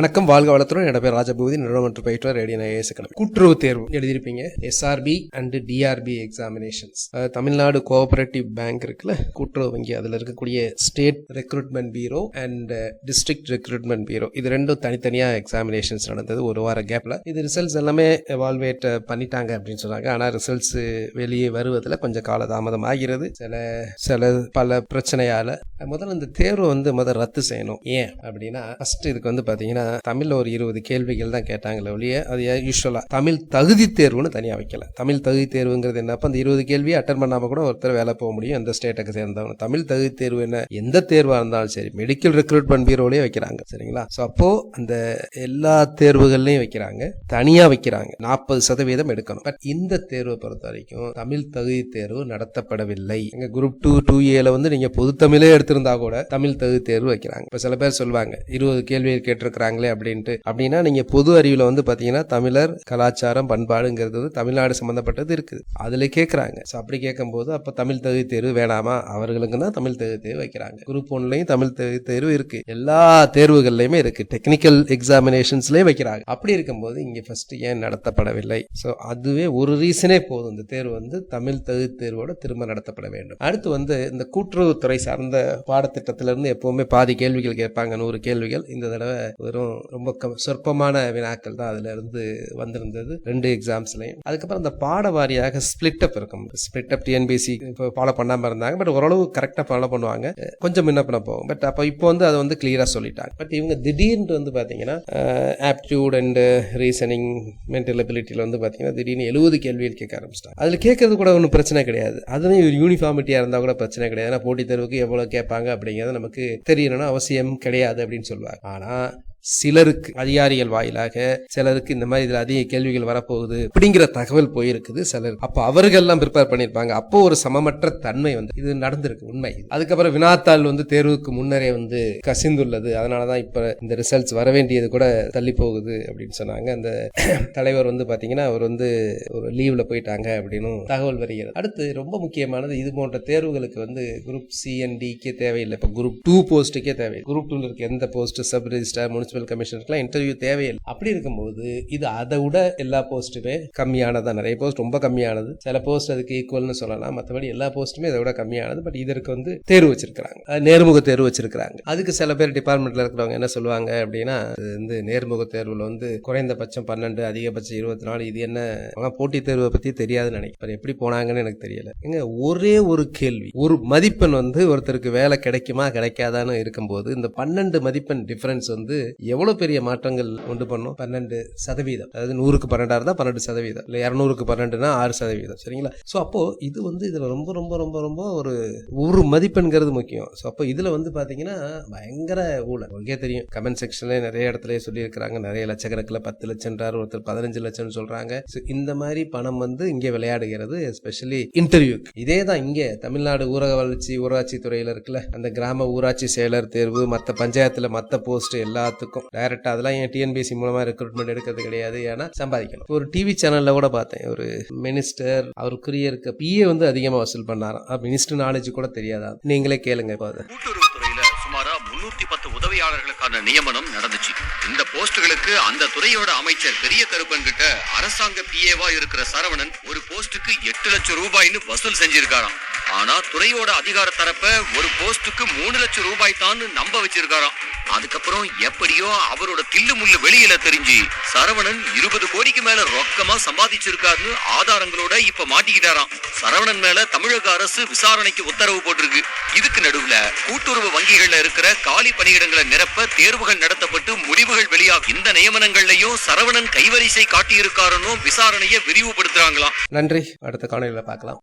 வணக்கம். வாழ்க வளத்துடன். என்னோட பேர் ராஜபூதி. நிறுவனமற்ற பயிற்றுவர் ரேடியன் ஐஏஎஸ் அகாடமி கூட்டுறவு தேர்வு எழுதியிருப்பீங்க. SRB and TRB examinations Tamil Nadu cooperative bank இருக்குல்ல? கூட்டுறவு வங்கி. அதில் இருக்கக்கூடிய state recruitment bureau and district recruitment bureau இது ரெண்டும் தனித்தனியாக எக்ஸாமினேஷன்ஸ் நடந்தது. ஒரு வார கேப்பில் இது ரிசல்ட்ஸ் எல்லாமே எவால்வேட் பண்ணிட்டாங்க அப்படின்னு சொன்னாங்க. ஆனால் ரிசல்ட்ஸ் வெளியே வருவதில் கொஞ்சம் காலதாமதம் ஆகிறது. சில சில பல பிரச்சனையால முதல்ல இந்த தேர்வு வந்து முதல் ரத்து செய்யணும். ஏன் அப்படின்னா ஃபர்ஸ்ட் இதுக்கு வந்து பாத்தீங்கன்னா தமிழ்ல ஒரு இருபது கேள்விகள் தான் கேட்டாங்களே ஒழிய அது யூஸ்வலா தமிழ் தகுதி தேர்வுன்னு தனியா வைக்கல. தமிழ் தகுதி தேர்வுங்கிறது என்னப்ப அந்த இருபது கேள்வியை அட்டன் பண்ணாம கூட ஒருத்தர் வேலை போக முடியும் எந்த ஸ்டேட்டுக்கு சேர்ந்தவங்க. தமிழ் தகுதி தேர்வு என்ன எந்த தேர்வா இருந்தாலும் சரி மெடிக்கல் ரெக்ரூட்மெண்ட் பீரோலயே வைக்கிறாங்க சரிங்களா? ஸோ அப்போ அந்த எல்லா தேர்வுகள்லையும் வைக்கிறாங்க தனியா வைக்கிறாங்க. நாற்பது சதவீதம் எடுக்கணும். பட் இந்த தேர்வை பொறுத்த வரைக்கும் தமிழ் தகுதி தேர்வு நடத்தப்படவில்லை. எங்க குரூப் டூ டூ ஏல வந்து நீங்க பொது தமிழே எடுத்து எடுத்திருந்தா கூட தமிழ் தகுதி தேர்வு வைக்கிறாங்க. இப்போ சில பேர் சொல்லுவாங்க இருபது கேள்விகள் கேட்டிருக்கிறாங்களே அப்படின்ட்டு. அப்படின்னா நீங்க பொது அறிவில் வந்து பார்த்தீங்கன்னா தமிழர் கலாச்சாரம் பண்பாடுங்கிறது வந்து தமிழ்நாடு சம்பந்தப்பட்டது இருக்குது. அதில் கேட்குறாங்க ஸோ அப்படி கேட்கும்போது அப்போ தமிழ் தகுதி தேர்வு வேணாமா? அவர்களுக்கு தான் தமிழ் தகுதி தேர்வு வைக்கிறாங்க. குரூப் ஒன்லையும் தமிழ் தகுதி தேர்வு இருக்கு. எல்லா தேர்வுகள்லையுமே இருக்கு. டெக்னிக்கல் எக்ஸாமினேஷன்ஸ்லேயே வைக்கிறாங்க. அப்படி இருக்கும்போது இங்கே ஃபர்ஸ்ட் ஏன் நடத்தப்படவில்லை? ஸோ அதுவே ஒரு ரீசனே போதும். இந்த தேர்வு வந்து தமிழ் தகுதி தேர்வோட திரும்ப நடத்தப்பட வேண்டும். அடுத்து வந்து இந்த கூட்டுறவுத்துறை சார்ந்த பாடத்திட்டத்திலிருந்து எப்பவுமே பாதி கேள்விகள் கேட்பாங்க நூறு கேள்விகள். இந்த தடவை வெறும் ரொம்ப க- சொற்பமான வினாக்கள் தான் அதுல இருந்து வந்திருந்தது. ரெண்டு எக்ஸாம்ஸ்லையும் அதுக்கப்புறம் அந்த பாட வாரியாக ஸ்பிளிட் அப் இருக்கும். ஸ்பிளிட் அப் டிஎன்பிசி இப்போ ஃபாலோ பண்ணாம இருந்தாங்க. பட் ஓரளவு கரெக்டாக ஃபாலோ பண்ணுவாங்க. கொஞ்சம் முன்ன பண்ண போகும். பட் அப்போ இப்போ வந்து அதை வந்து கிளியரா சொல்லிட்டாங்க. பட் இவங்க திடீர்னு வந்து பாத்தீங்கன்னா ஆப்டியூட் அண்ட் ரீசனிங் மென்டல் அபிலிட்டியில் வந்து பாத்தீங்கன்னா திடீர்னு எழுபது கேள்விகள் கேட்க ஆரம்பிச்சிட்டாங்க. அதில் கேட்கறது கூட ஒன்றும் பிரச்சனை கிடையாது. அதுவும் யூனிஃபார்மிட்டியாக இருந்தால் கூட பிரச்சனை கிடையாது. ஏன்னா போட்டித் தேர்வுக்கு எவ்வளோ கேட்பாங்க அப்படிங்கிறது நமக்கு தெரியணும்னு அவசியம் கிடையாது அப்படின்னு சொல்லுவாங்க. ஆனால் சிலருக்கு அதிகாரிகள் வாயிலாக சிலருக்கு இந்த மாதிரி இதுல அதிக கேள்விகள் வரப்போகுது அப்படிங்கிற தகவல் போயிருக்குது சிலர். அப்போ அவர்கள்லாம் ப்ரிப்பேர் பண்ணியிருப்பாங்க. அப்போ ஒரு சமமற்ற தன்மை வந்து இது நடந்திருக்கு உண்மை. அதுக்கப்புறம் வினாத்தாள் வந்து தேர்வுக்கு முன்னரே வந்து கசிந்துள்ளது. அதனால தான் இப்போ இந்த ரிசல்ட்ஸ் வர வேண்டியது கூட தள்ளி போகுது அப்படின்னு சொன்னாங்க. அந்த தலைவர் வந்து பாத்தீங்கன்னா அவர் வந்து ஒரு லீவ்ல போயிட்டாங்க அப்படின்னு தகவல் வருகிறது. அடுத்து ரொம்ப முக்கியமானது இது போன்ற தேர்வுகளுக்கு வந்து குரூப் சி டிக்கே தேவையில்லை. இப்போ குரூப் டூ போஸ்ட்டுக்கே தேவை. குரூப் டூல இருக்க எந்த போஸ்ட் சப் ரெஜிஸ்டர் முனிசிபல் கமிஷனருக்குலாம் இன்டர்வியூ தேவையில்லை. அப்படி இருக்கும்போது இது அதை விட எல்லா போஸ்ட்டுமே கம்மியானதான் நிறைய போஸ்ட் ரொம்ப கம்மியானது. சில போஸ்ட் அதுக்கு ஈக்குவல்னு சொல்லலாம். மற்றபடி எல்லா போஸ்ட்டுமே இதை விட கம்மியானது. பட் இதற்கு வந்து தேர்வு வச்சிருக்காங்க நேர்முக தேர்வு வச்சிருக்காங்க அதுக்கு சில பேர் டிபார்ட்மெண்ட்ல இருக்கிறவங்க என்ன சொல்லுவாங்க அப்படின்னா வந்து நேர்முக தேர்வுல வந்து குறைந்தபட்சம் பன்னெண்டு அதிகபட்சம் இருபத்தி நாலு இது என்ன? போட்டி போட்டித் தேர்வை பத்தி தெரியாதுன்னு நினைக்கிறேன். எப்படி போனாங்கன்னு எனக்கு தெரியல. ஏங்க ஒரே ஒரு கேள்வி. ஒரு மதிப்பெண் வந்து ஒருத்தருக்கு வேலை கிடைக்குமா கிடைக்காதான்னு இருக்கும்போது இந்த பன்னெண்டு மதிப்பெண் டிஃபரன்ஸ் வந்து எவ்வளவு பெரிய மாற்றங்கள் உண்டு பண்ணும்? பன்னெண்டு சதவீதம். அதாவது நூறுக்கு பன்னெண்டா இருந்தா பன்னெண்டு சதவீதம். இல்லை இரநூறுக்கு பன்னெண்டுனா ஆறு சதவீதம். சரிங்களா? ஸோ அப்போ இது வந்து இதுல ரொம்ப ரொம்ப ரொம்ப ரொம்ப ஒரு ஒரு மதிப்பெண்கிறது முக்கியம். ஸோ அப்போ இதுல வந்து பாத்தீங்கன்னா பயங்கர ஊழல். உங்களுக்கே தெரியும். கமெண்ட் செக்ஷன்ல நிறைய இடத்துல சொல்லியிருக்கிறாங்க. நிறைய லட்சக்கணக்கில் பத்து லட்சம்ன்றார் ஒருத்தர் பதினஞ்சு லட்சம்னு சொல்றாங்க. ஸோ இந்த மாதிரி பணம் வந்து இங்கே விளையாடுகிறது எஸ்பெஷலி இன்டர்வியூக்கு இதே தான் இங்கே. தமிழ்நாடு ஊரக வளர்ச்சி ஊராட்சி துறையில இருக்குல்ல அந்த கிராம ஊராட்சி செயலர் தேர்வு மற்ற பஞ்சாயத்துல மற்ற போஸ்ட் எல்லாத்துக்கும் டைரக்டா அதெல்லாம் என் டிஎன்பிசி மூலமா ரெக்ரூட்மெண்ட் எடுக்கிறது கிடையாது ஏன்னா சம்பாதிக்கணும். ஒரு டிவி சேனல்ல கூட பார்த்தேன் ஒரு மினிஸ்டர் அவருக்குரிய இருக்க பிஏ வந்து அதிகமா வசூல் பண்ணாராம். மினிஸ்டர் நாலேஜ் கூட தெரியாதா? நீங்களே கேளுங்க இப்போ அதை. சுமாரா முன்னூத்தி பத்து உதவியாளர்களுக்கான நியமனம் நடந்துச்சு. இந்த போஸ்டுகளுக்கு அந்த துறையோட அமைச்சர் பெரிய கருப்பன் கிட்ட அரசாங்க பிஏவா இருக்கிற சரவணன் ஒரு போஸ்டுக்கு எட்டு லட்சம் ரூபாய்னு வசூல் செஞ்சிருக்காராம். ஆனா துறையோட அதிகார தரப்ப ஒரு போஸ்டுக்கு மூணு லட்சம் ரூபாய் தான் நம்ப வச்சிருக்காராம். அதுக்கப்புறம் எப்படியோ அவரோட தில்லு முள்ளு வெளியில தெரிஞ்சு சரவணன் இருபது கோடிக்கு மேல ரொக்கமா சம்பாதிச்சிருக்காருன்னு ஆதாரங்களோட இப்ப மாட்டிக்கிட்டாராம். சரவணன் மேல தமிழக அரசு விசாரணைக்கு உத்தரவு போட்டிருக்கு. இதுக்கு நடுவுல கூட்டுறவு வங்கிகள்ல இருக்கிற காலி பணியிடங்களை நிரப்ப தேர்வுகள் நடத்தப்பட்டு முடிவுகள் வெளியாகும் இந்த நியமனங்கள்லயும் சரவணன் கைவரிசை காட்டியிருக்காருன்னு விசாரணையை விரிவுபடுத்துறாங்களாம். நன்றி. அடுத்த காலையில பார்க்கலாம்.